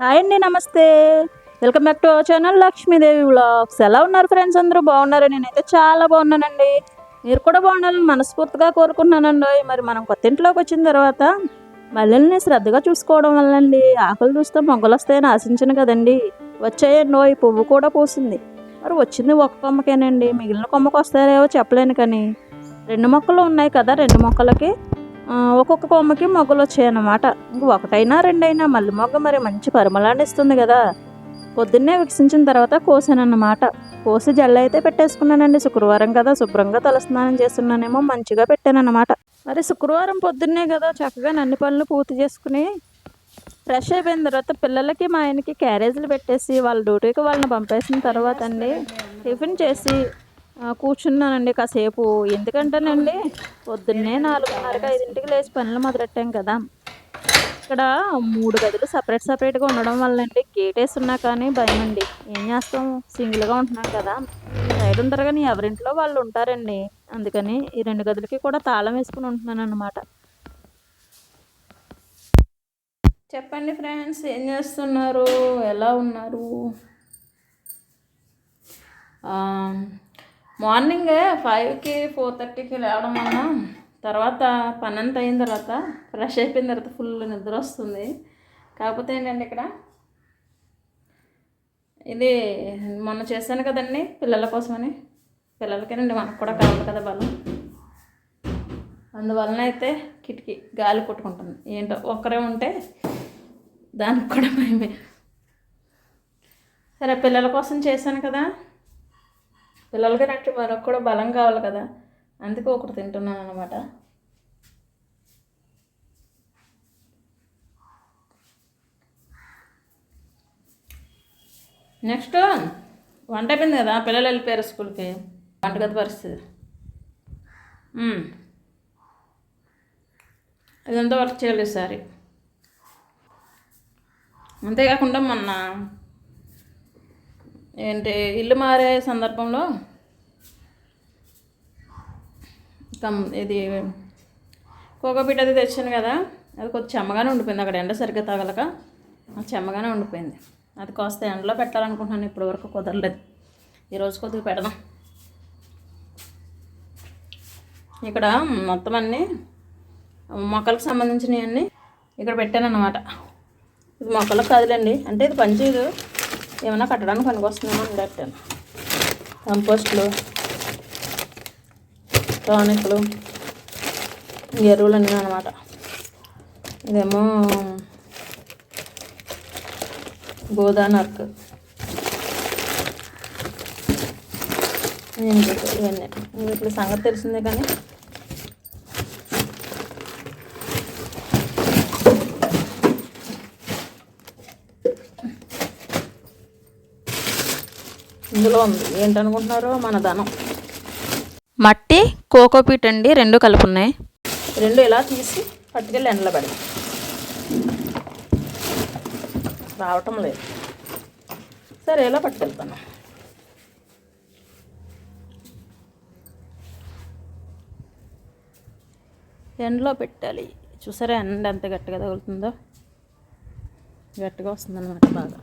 Hi అండి నమస్తే. Welcome back to our channel Lakshmidevi vlogs. ఎలా ఉన్నారు ఫ్రెండ్స్ అందరూ? బాగున్నారు? నేనైతే చాలా బాగున్నానండి. మీరు కూడా బాగుండాలని మనస్ఫూర్తిగా కోరుకుంటున్నానండి. మరి మనం కొత్త ఇంట్లోకి వచ్చిన తర్వాత మల్లెల్ని శ్రద్ధగా చూసుకోవడం వల్లండి. ఆకులు చూస్తే మొగ్గలు వస్తాయని ఆశించను కదండి. వచ్చాయండి ఈ పువ్వు కూడా పూసింది. మరి వచ్చింది ఒక కొమ్మకేనండి. మిగిలిన కొమ్మకు వస్తారేవో చెప్పలేను కానీ రెండు మొక్కలు ఉన్నాయి కదా రెండు మొక్కలకి ఒక్కొక్క కొమ్మకి మొగ్గలు వచ్చాయన్నమాట. ఇంక ఒకటైనా రెండైనా మల్లె మొగ్గ మరి మంచి పరిమళాన్నిస్తుంది కదా. పొద్దున్నే వికసించిన తర్వాత కోసానన్నమాట. కోసి జల్ల అయితే పెట్టేసుకున్నానండి. శుక్రవారం కదా శుభ్రంగా తలస్నానం చేస్తున్నానేమో మంచిగా పెట్టానన్నమాట. మరి శుక్రవారం పొద్దున్నే కదా చక్కగా అన్ని పనులు పూర్తి చేసుకుని ఫ్రెష్ అయిపోయిన తర్వాత పిల్లలకి మా ఆయనకి క్యారేజీలు పెట్టేసి వాళ్ళ డ్యూటీకి వాళ్ళని పంపేసిన తర్వాత అండి టిఫిన్ చేసి కూర్చున్నానండి కాసేపు. ఎందుకంటేనండి పొద్దున్నే నాలుగున్నరకి ఐదింటికి లేచి పనులు మొదలెట్టాం కదా. ఇక్కడ మూడు గదులు సపరేట్ సపరేట్గా ఉండడం వల్ల అండి గేట్ వేసి ఉన్నా కానీ భయం అండి ఏం చేస్తాం? సింగిల్గా ఉంటున్నాం కదా. సైడ్ ఉంటారు కానీ ఎవరింట్లో వాళ్ళు ఉంటారండి. అందుకని ఈ రెండు గదులకి కూడా తాళం వేసుకుని ఉంటున్నాను అనమాట చెప్పండి ఫ్రెండ్స్ ఏం చేస్తున్నారు? ఎలా ఉన్నారు? మార్నింగ్ ఫైవ్కి ఫోర్ థర్టీకి లేవడం వల్ల తర్వాత పని అంతా అయిన తర్వాత ఫ్రెష్ అయిపోయిన తర్వాత ఫుల్ నిద్ర వస్తుంది. కాకపోతే ఏంటంటే ఇక్కడ ఇది మొన్న చేశాను కదండి పిల్లల కోసమని. పిల్లలకేనండి మనకు కూడా కావాలి కదా బలం. అందువలన అయితే కిటికీ గాలి కొట్టుకుంటుంది. ఏంటో ఒక్కరే ఉంటే దానికి కూడా భయమే. సరే పిల్లల కోసం చేశాను కదా. పిల్లలకి నాకు మరొక కూడా బలం కావాలి కదా. అందుకే ఒకటి తింటున్నాను అనమాట నెక్స్ట్ వంట అయిపోయింది కదా పిల్లలు వెళ్ళిపోయారు స్కూల్కి. వంటగది పరిస్థితి. ఇదంతా వర్క్ చేయాలి ఈసారి. అంతేకాకుండా మొన్న ఏంటి ఇల్లు మారే సందర్భంలో కమ్ ఇది కోకోపీట అది తెచ్చాను కదా అది కొంచెం చెమ్మగానే ఉండిపోయింది. అక్కడ ఎండ సరిగ్గా తగలక చెమ్మగానే ఉండిపోయింది. అది కాస్త ఎండలో పెట్టాలనుకుంటున్నాను ఇప్పటివరకు కుదరలేదు. ఈరోజు కొద్దిగా పెడదాం. ఇక్కడ మొత్తం అన్నీ మొక్కలకు సంబంధించినవి అన్నీ ఇక్కడ పెట్టాను అన్నమాట ఇది మొక్కలకు కాదులేండి అంటే ఇది పనిచేయదు ఏమైనా కట్టడానికి పనికి అని పెట్టాను. కంపోస్ట్లు టానిక్లు ఎరువులు అన్నీ అనమాట ఇదేమో గోదానర్క్ ఏంటి ఇవన్నీ. వీటి సంగతి తెలిసిందే కానీ ఇందులో ఉంది. ఏంటనుకుంటున్నారు మన ధనం. మట్టి కోకోపీట్ అండి రెండు కలిపి ఉన్నాయి రెండు ఇలా తీసి పట్టుకెళ్ళి ఎండలో పెడదాం. రావటం లేదు. సరే ఇలా పట్టుకెళ్తాను ఎండలో పెట్టాలి. చూసారా ఎండ ఎంత గట్టిగా తగులుతుందో? గట్టిగా వస్తుందన్నమాట బాగా.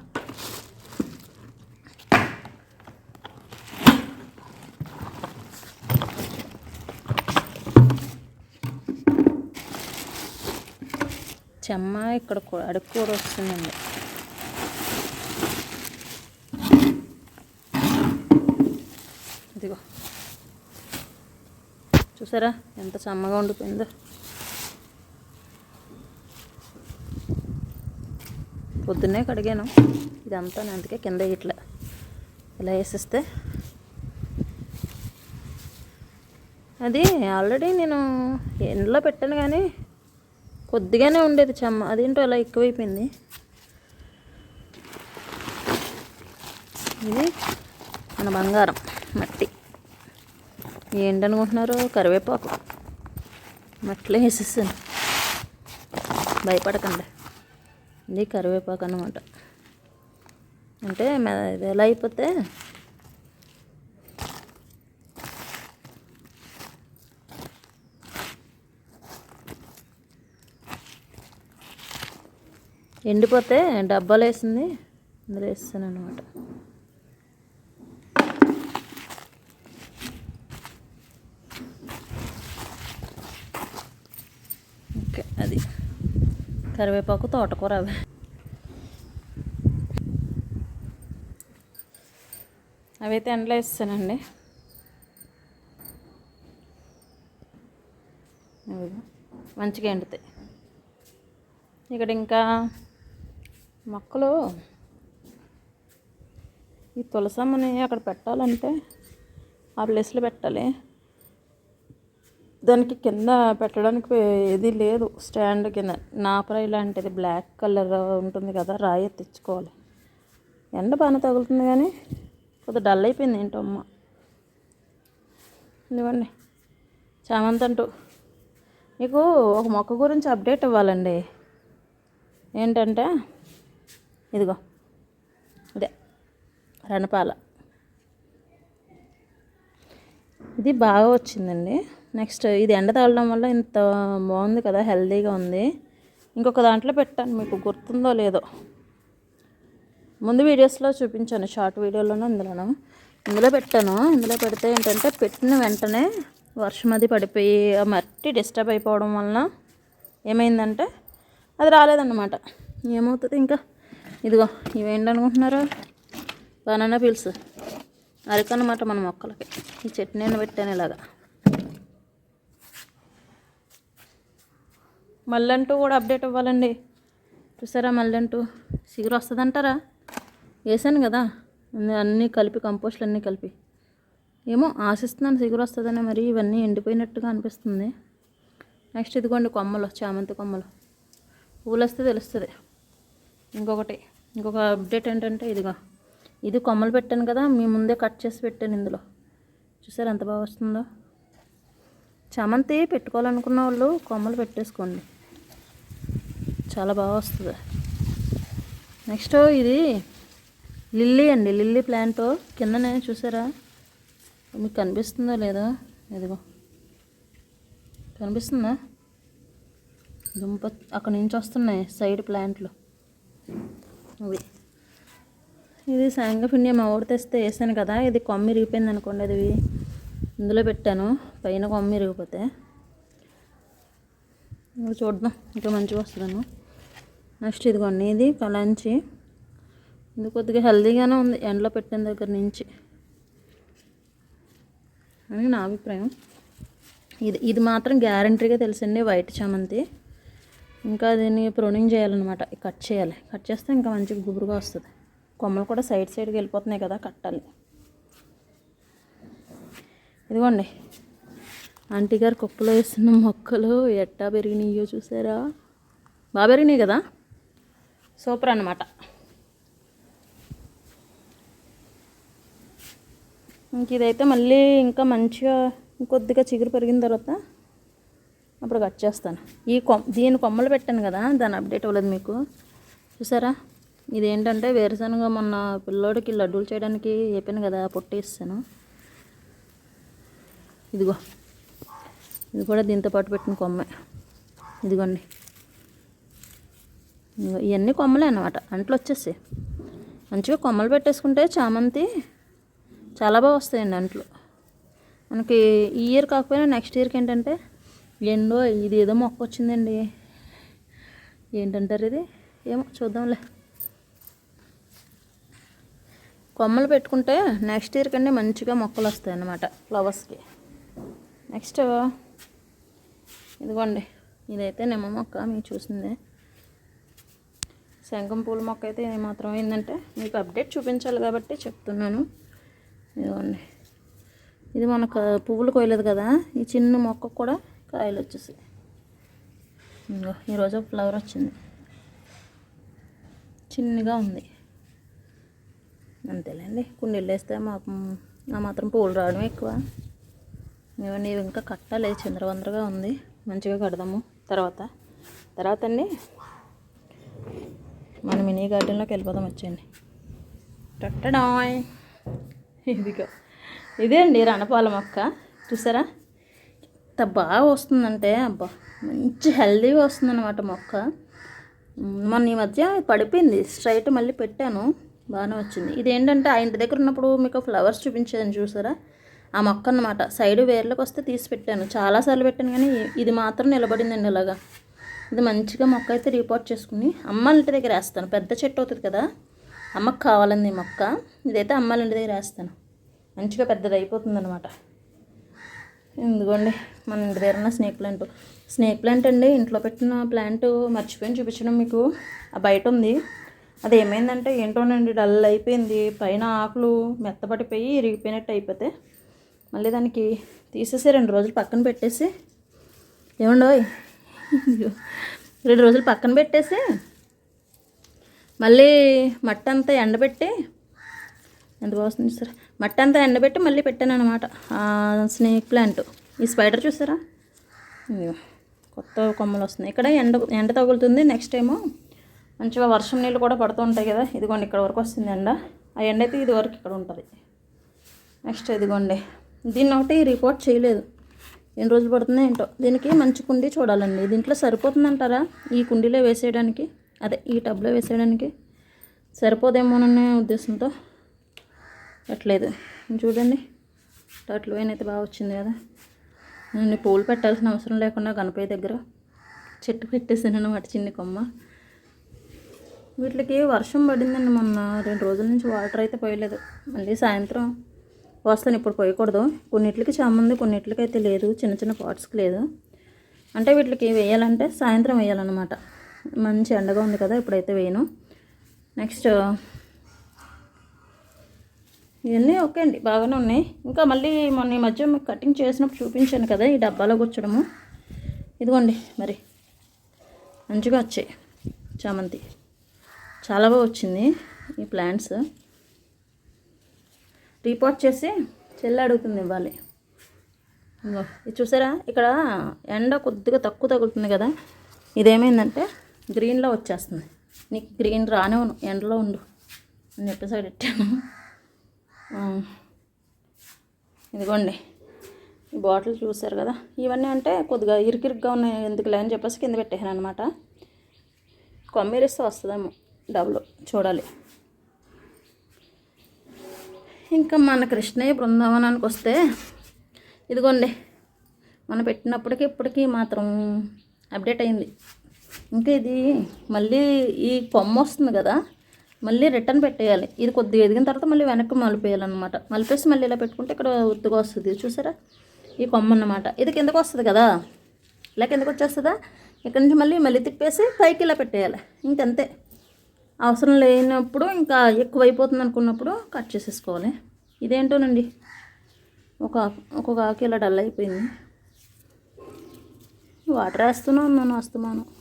చెమ్మ ఇక్కడ కూ- అడుగు కూర వస్తుందండి. ఇదిగో. చూసారా ఎంత చెమ్మగా ఉండిపోయిందో పొద్దున్నే కడిగాను. ఇదంతా నేను అందుకే కింద ఇట్లా ఇలా వేసిస్తే. అది ఆల్రెడీ నేను ఎండలో పెట్టాను కానీ కొద్దిగానే ఉండేది చెమ్మ. అదేంటో అలా ఎక్కువైపోయింది. ఇది మన బంగారం మట్టి. ఏంటనుకుంటున్నారు? కరివేపాకు. మట్టిలో వేసేసాను. భయపడకండి. ఇది కరివేపాకు అన్నమాట. అంటే ఇది ఎలా అయిపోతే ఎండిపోతే డబ్బాలు వేసింది అందులో వేస్తాను అనమాట ఓకే అది. కరివేపాకు తోటకూర అవి. అవైతే ఎండలో వేస్తానండి. మంచిగా ఎండుతాయి. ఇక్కడ ఇంకా మొక్కలు ఈ తులసమ్మని అక్కడ పెట్టాలంటే ఆ ప్లేస్లో పెట్టాలి. దానికి కింద పెట్టడానికి ఏది లేదు. స్టాండ్ కింద. నాపరాయి లాంటిది బ్లాక్ కలర్ ఉంటుంది కదా రాయి తెచ్చుకోవాలి ఎండ బాగానే తగులుతుంది కానీ కొద్దిగా డల్ అయిపోయింది ఏంటో అమ్మ. ఇదిగోండి. చామంతి అంటూ. మీకు ఒక మొక్క గురించి అప్డేట్ ఇవ్వాలండి. ఏంటంటే ఇదిగో. ఇదే. రణపాల. ఇది బాగా వచ్చిందండి. నెక్స్ట్ ఇది ఎండ తగలడం వల్ల ఇంత బాగుంది కదా హెల్తీగా ఉంది. ఇంకొక దాంట్లో పెట్టాను మీకు గుర్తుందో లేదో. ముందు వీడియోస్లో చూపించాను షార్ట్ వీడియోలోనూ ఇందులోనూ. ఇందులో పెట్టాను. ఇందులో పెడితే ఏంటంటే పెట్టిన వెంటనే వర్షం అది పడిపోయి మట్టి డిస్టర్బ్ అయిపోవడం వలన ఏమైందంటే అది రాలేదన్నమాట. ఏమవుతుంది ఇంకా? ఇదిగో ఇవేంటి అనుకుంటున్నారు బనానా పీల్స్. అరకన్నమాట మన మొక్కలకి. ఈ చట్నీని పెట్టాను ఇలాగా. మళ్ళంటూ కూడా అప్డేట్ ఇవ్వాలండి చూసారా మళ్ళంటూ సిగురు వస్తుందంటారా? వేసాను కదా. అన్నీ కలిపి కంపోస్ట్లు అన్నీ కలిపి. ఏమో ఆశిస్తున్నాను సిగురు వస్తుందని మరి ఇవన్నీ ఎండిపోయినట్టుగా అనిపిస్తుంది. నెక్స్ట్ ఇదిగోండి కొమ్మలు చామంతి కొమ్మలు. పూలు వస్తే తెలుస్తుంది. ఇంకొకటి. ఇంకొక అప్డేట్ ఏంటంటే ఇదిగో. ఇది కొమ్మలు పెట్టాను కదా మీ ముందే కట్ చేసి పెట్టాను ఇందులో. చూసారు ఎంత బాగా వస్తుందో? చామంతి పెట్టుకోవాలనుకున్న వాళ్ళు కొమ్మలు పెట్టేసుకోండి. చాలా బాగా వస్తుంది. నెక్స్ట్ ఇది లిల్లీ అండి లిల్లీ ప్లాంట్ కిందనే చూసారా? మీకు కనిపిస్తుందో లేదో? ఇదిగో. కనిపిస్తుందా? దుంప అక్కడి నుంచి వస్తున్నాయి సైడ్ ప్లాంట్లు అవి ఇది శనగపిండి మా ఊడి తెస్తే వేసాను కదా ఇది కొమ్మి ఇరిగిపోయింది అనుకోండి అది. ఇందులో పెట్టాను పైన కొమ్మి ఇరిగిపోతే. చూద్దాం ఇంకా మంచిగా వస్తున్నాను నెక్స్ట్ ఇదిగోండి ఇది కలాంచి ఇది కొద్దిగా హెల్దీగానే ఉంది ఎండలో పెట్టిన దగ్గర నుంచి. అని నా అభిప్రాయం. ఇది ఇది మాత్రం గ్యారంటీగా తెలుసండి వైట్ చామంతి. ఇంకా దీన్ని ప్రొనింగ్ చేయాలన్నమాట. కట్ చేయాలి. కట్ చేస్తే ఇంకా మంచిగా గుబురుగా వస్తుంది. కొమ్మలు కూడా సైడ్ సైడ్కి వెళ్ళిపోతున్నాయి కదా కట్టాలి. ఇదిగోండి. ఆంటీ గారు కుప్పలో వేస్తున్న మొక్కలు ఎట్టా పెరిగినాయో చూసారా? బాగా పెరిగినాయి కదా? సూపర్ అన్నమాట. ఇంక ఇదైతే మళ్ళీ ఇంకా మంచిగా కొద్దిగా చిగురు పెరిగిన తర్వాత అప్పుడు కట్ చేస్తాను. ఈ కొమ్ దీని కొమ్మలు పెట్టాను కదా దాని అప్డేట్ అవ్వలేదు మీకు. చూసారా? ఇదేంటంటే వేరుశనగ మొన్న పిల్లోడికి లడ్డూలు చేయడానికి చెప్పాను కదా పొట్టేస్తాను. ఇదిగో. ఇది కూడా దీంతో పాటు పెట్టిన కొమ్మే. ఇదిగోండి. ఇదిగో ఇవన్నీ కొమ్మలే అన్నమాట. అంట్లు వచ్చేసాయి మంచిగా కొమ్మలు పెట్టేసుకుంటే చామంతి చాలా బాగా వస్తాయండి అంట్లు. మనకి ఈ ఇయర్ కాకపోయినా నెక్స్ట్ ఇయర్కి ఏంటంటే ఎండో ఇది ఏదో మొక్క వచ్చిందండి. ఏంటంటారు ఇది? ఏమో చూద్దాంలే. కొమ్మలు పెట్టుకుంటే నెక్స్ట్ ఇయర్ కంటే మంచిగా మొక్కలు వస్తాయి అన్నమాట ఫ్లవర్స్కి నెక్స్ట్ ఇదిగోండి ఇదైతే నిమ్మ మొక్క మీకు చూసిందే. శంఖం పూల మొక్క అయితే మాత్రం ఏంటంటే మీకు అప్డేట్ చూపించాలి కాబట్టి చెప్తున్నాను. ఇదిగోండి. ఇది మనకు పువ్వులు కోయలేదు కదా ఈ చిన్న మొక్క కూడా కాయలు వచ్చేసి ఇంకో ఈరోజు ఫ్లవర్ వచ్చింది. చిన్నగా ఉంది. అంతేలేండి కుండీలు వేస్తే మాకు ఆ మాత్రం పూలు రావడం ఎక్కువ. ఇవన్నీ ఇంకా కట్టాలి చంద్రవందరగా ఉంది. మంచిగా కడదాము. తర్వాత తర్వాత అండి మన మినీ గార్డెన్లోకి వెళ్ళిపోదాం వచ్చేయండి. టట్టడాయ్. ఇదిగో ఇదే అండి రణపాల మొక్క. చూసారా? ఎంత బాగా వస్తుందంటే అబ్బా మంచి హెల్దీగా వస్తుందన్నమాట మొక్క. మొన్న ఈ మధ్య పడిపోయింది. స్ట్రైట్ మళ్ళీ పెట్టాను. బాగానే వచ్చింది. ఇది ఏంటంటే ఆ ఇంటి దగ్గర ఉన్నప్పుడు మీకు ఫ్లవర్స్ చూపించేదని చూసారా? ఆ మొక్క అన్నమాట. సైడ్ వేర్లకు వస్తే తీసి పెట్టాను. చాలాసార్లు పెట్టాను కానీ ఇది మాత్రం నిలబడిందండి ఇలాగా. ఇది మంచిగా మొక్క అయితే రిపోర్ట్ చేసుకుని అమ్మ ఇంటి దగ్గర వేస్తాను. పెద్ద చెట్టు అవుతుంది కదా అమ్మకు కావాలండి ఈ మొక్క. ఇదైతే అమ్మాళ్ళ ఇంటి దగ్గర వేస్తాను. మంచిగా పెద్దది అయిపోతుంది అనమాట ఇదిగోండి మన ఇంటి దగ్గర ఉన్న స్నేక్ ప్లాంట్. స్నేక్ ప్లాంట్ అండి ఇంట్లో పెట్టిన ప్లాంట్ మర్చిపోయిన చూపించడం మీకు. ఆ బయట ఉంది. అది ఏమైందంటే ఏంటోనండి డల్ అయిపోయింది. పైన ఆకులు మెత్తపడిపోయి ఇరిగిపోయినట్టు అయిపోతే మళ్ళీ దానికి తీసేసి రెండు రోజులు పక్కన పెట్టేసి ఏమండోయ్ రెండు రోజులు పక్కన పెట్టేసి మళ్ళీ మట్టి అంతా ఎండబెట్టి ఎంత బాగుంది సార్ మట్టి అంతా ఎండబెట్టి మళ్ళీ పెట్టాను అనమాట స్నేక్ ప్లాంట్. ఈ స్పైడర్ చూసారా? కొత్త కొమ్మలు వస్తున్నాయి. ఇక్కడ ఎండ ఎండ తగులుతుంది. నెక్స్ట్ ఏమో మంచిగా వర్షం నీళ్ళు కూడా పడుతూ ఉంటాయి కదా. ఇదిగోండి ఇక్కడ వరకు వస్తుంది ఎండ. ఆ ఎండ అయితే ఇది వరకు ఇక్కడ ఉంటుంది. నెక్స్ట్ ఇదిగోండి. దీన్ని ఒకటి రిపోర్ట్ చేయలేదు. ఎన్ని రోజులు పడుతుందో ఏంటో. దీనికి మంచి కుండీ చూడాలండి. దీంట్లో సరిపోతుందంటారా? ఈ కుండీలో వేసేయడానికి? అదే ఈ టబ్లో వేసేయడానికి? సరిపోదేమోననే ఉద్దేశంతో. పెట్టలేదు. చూడండి టట్లు వైన్ అయితే బాగా వచ్చింది కదా. నేను పూలు పెట్టాల్సిన అవసరం లేకుండా గణపయ్య దగ్గర చెట్టు పెట్టేసాను అనమాట చిన్న కొమ్మ. వీటికి వర్షం పడిందండి మొన్న. రెండు రోజుల నుంచి వాటర్ అయితే పోయలేదు. మళ్ళీ సాయంత్రం వస్తాను ఇప్పుడు పోయకూడదు. కొన్నిట్లకి చామంది కొన్నిట్లకి అయితే లేదు. చిన్న చిన్న పాట్స్కి లేదు. అంటే వీటికి వేయాలంటే సాయంత్రం వేయాలన్నమాట. మంచి ఎండగా ఉంది కదా ఇప్పుడైతే వేయను. నెక్స్ట్ ఇవన్నీ ఓకే అండి బాగానే ఉన్నాయి. ఇంకా మళ్ళీ మొన్న ఈ మధ్య మీకు కటింగ్ చేసినప్పుడు చూపించాను కదా ఈ డబ్బాలో కూర్చోడము. ఇదిగోండి మరి మంచిగా వచ్చాయి చామంతి. చాలా బాగా వచ్చింది ఈ ప్లాంట్స్. రీపోర్ట్ చేసి చెల్లి అడుగుతుంది ఇవ్వాలి. ఇంకో ఇది చూసారా? ఇక్కడ ఎండ కొద్దిగా తక్కువ తగులుతుంది కదా. ఇదేమైందంటే గ్రీన్లో వచ్చేస్తుంది. నీకు గ్రీన్ రానివ్వను ఎండలో ఉండు అని చెప్పేసి పెట్టాను ఇదిగోండి. ఈ బాటిల్ చూసారు కదా? ఇవన్నీ అంటే కొద్దిగా ఇరుకిరుగ్గా ఉన్నాయి ఎందుకులే అని చెప్పేసి కింద పెట్టేసాను అనమాట కొమ్మిరిస్తే వస్తుందేమో డబ్బులు చూడాలి. ఇంకా మన కృష్ణయ్య బృందావనానికి వస్తే ఇదిగోండి. మనం పెట్టినప్పటికీ ఇప్పటికీ మాత్రం అప్డేట్ అయింది. ఇంకా ఇది మళ్ళీ ఈ కొమ్మ వస్తుంది కదా? మళ్ళీ రిటర్న్ పెట్టేయాలి. ఇది కొద్దిగా ఎదిగిన తర్వాత మళ్ళీ వెనక్కి మలిపేయాలన్నమాట. మలిపేసి మళ్ళీ ఇలా పెట్టుకుంటే ఇక్కడ ఒత్తుగా వస్తుంది. చూసారా? ఈ కొమ్మ అన్నమాట. ఇది కిందకు వస్తుంది కదా? ఇలా కిందకు వచ్చేస్తుందా? ఇక్కడ నుంచి మళ్ళీ మళ్ళీ తిప్పేసి పైకి ఇలా పెట్టేయాలి. ఇంకంతే. అవసరం లేనప్పుడు ఇంకా ఎక్కువైపోతుంది అనుకున్నప్పుడు కట్ చేసేసుకోవాలి. ఇదేంటోనండి? ఒక ఒక్కొక్క ఆకు ఇలా డల్ అయిపోయింది. వాటర్ వేస్తూనే ఉన్నాను వస్తున్నాను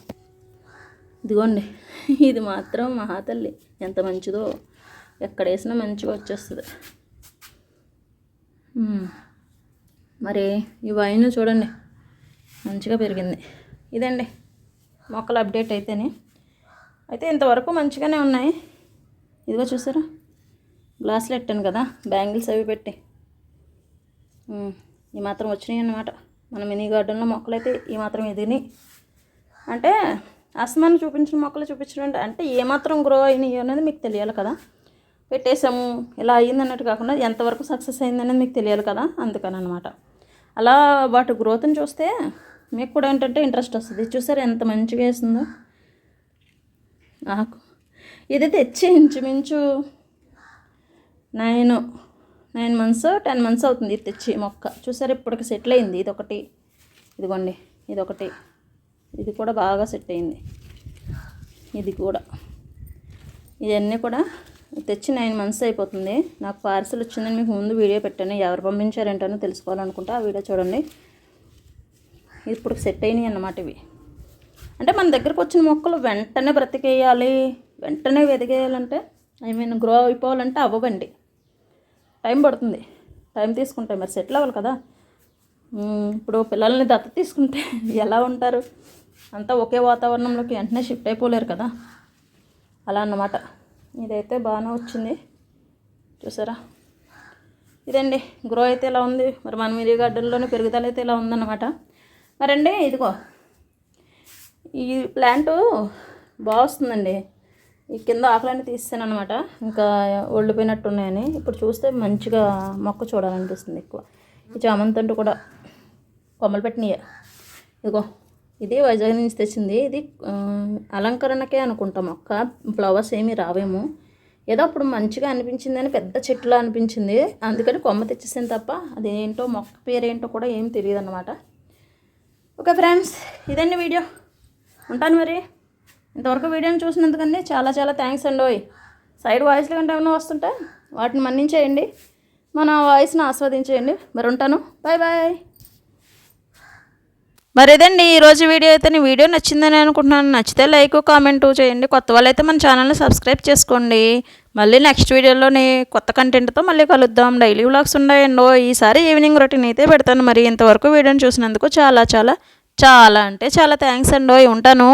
ఇదిగోండి. ఇది మాత్రం మహాతల్లి. ఎంత మంచిదో. ఎక్కడ వేసినా మంచిగా వచ్చేస్తుంది. మరి ఈ వైన్ చూడండి. మంచిగా పెరిగింది. ఇదండి. మొక్కలు అప్డేట్ అయితేనే. అయితే ఇంతవరకు మంచిగానే ఉన్నాయి. ఇదిగో చూసారా? గ్లాసులు పెట్టాను కదా. బ్యాంగిల్స్ అవి పెట్టి. ఈ మాత్రం వచ్చినాయి అన్నమాట. మన మినీ గార్డెన్లో మొక్కలు అయితే ఈ మాత్రం ఎదిగినాయి అంటే అసమానం చూపించిన మొక్కలు చూపించడం అంటే ఏమాత్రం గ్రో అయినాయి అనేది మీకు తెలియాలి కదా. పెట్టేసాము ఇలా అయ్యింది అన్నట్టు కాకుండా ఎంతవరకు సక్సెస్ అయిందనేది మీకు తెలియాలి కదా అందుకని అనమాట అలా వాటి గ్రోత్ని చూస్తే మీకు కూడా ఏంటంటే ఇంట్రెస్ట్ వస్తుంది. చూసారు ఎంత మంచిగా వేసిందో? నాకు ఇది తెచ్చి ఇంచుమించు nine nine months ten months అవుతుంది ఇది తెచ్చి మొక్క. చూసారు ఇప్పటికి సెటిల్ అయింది. ఇది ఒకటి ఇదిగోండి. ఇది ఒకటి ఇది కూడా బాగా సెట్ అయింది. ఇది కూడా. ఇవన్నీ కూడా తెచ్చి నైన్ మంత్స్ అయిపోతుంది. నాకు పార్సల్ వచ్చిందని మీకు ముందు వీడియో పెట్టాను. ఎవరు పంపించారేంటనో తెలుసుకోవాలనుకుంటే ఆ వీడియో చూడండి. ఇప్పుడు సెట్ అయినాయి అన్నమాట ఇవి. అంటే మన దగ్గరకు వచ్చిన మొక్కలు వెంటనే బ్రతికేయాలి వెంటనే వెదిగేయాలంటే ఐ మీన్ గ్రో అయిపోవాలంటే అవ్వవండి. టైం పడుతుంది. టైం తీసుకుంటాయి మరి సెటిల్ అవ్వాలి కదా. ఇప్పుడు పిల్లల్ని దత్త తీసుకుంటే ఎలా ఉంటారు? అంతా ఒకే వాతావరణంలోకి వెంటనే షిఫ్ట్ అయిపోలేరు కదా. అలా అన్నమాట. ఇదైతే బాగానే వచ్చింది. చూసారా? ఇదండి. గ్రో అయితే ఇలా ఉంది? మరి మన మిరీ గార్డెన్లోనే పెరుగుదల అయితే ఇలా ఉందన్నమాట. మరండి ఇదిగో. ఈ ప్లాంట్ బాగా వస్తుందండి. ఈ కింద ఆకులన్నీ తీస్తాను అనమాట ఇంకా ఒళ్ళిపోయినట్టు ఉన్నాయని ఇప్పుడు చూస్తే మంచిగా మొక్క చూడాలనిపిస్తుంది ఎక్కువ. ఈ చామంతి అంటూ కూడా కొమ్మలు పెట్టినాయి. ఇదిగో. ఇది వైజాగ్ నుంచి తెచ్చింది. ఇది అలంకరణకే అనుకుంటా. మొక్క ఫ్లవర్స్ ఏమీ రావేమో. ఏదో అప్పుడు మంచిగా అనిపించిందని పెద్ద చెట్టులా అనిపించింది. అందుకని కొమ్మ తెచ్చేసాను తప్ప అదేంటో మొక్క పేరేంటో కూడా ఏం తెలియదు అనమాట ఓకే ఫ్రెండ్స్ ఇదండి వీడియో. ఉంటాను మరి. ఇంతవరకు వీడియోని చూసినందుకండి చాలా చాలా థ్యాంక్స్ అండి ఓయ్. సైడ్ వాయిస్లు కంటే ఏమైనా వస్తుంటే వాటిని మన్నించేయండి. మన వాయిస్ని ఆస్వాదించేయండి. మరి ఉంటాను. Bye bye. మరి ఈరోజు వీడియో అయితే నీ వీడియో నచ్చిందని అనుకుంటున్నాను. నచ్చితే లైక్ కామెంట్ చేయండి. కొత్త వాళ్ళైతే మన ఛానల్ని సబ్స్క్రైబ్ చేసుకోండి. మళ్ళీ నెక్స్ట్ వీడియోలోని కొత్త కంటెంట్తో మళ్ళీ కలుద్దాం. డైలీ వ్లాగ్స్ ఉన్నాయండో ఈసారి ఈవినింగ్ రొటీన్ అయితే పెడతాను. మరి ఇంతవరకు వీడియోని చూసినందుకు చాలా చాలా చాలా అంటే చాలా థ్యాంక్స్ అండో ఉంటాను.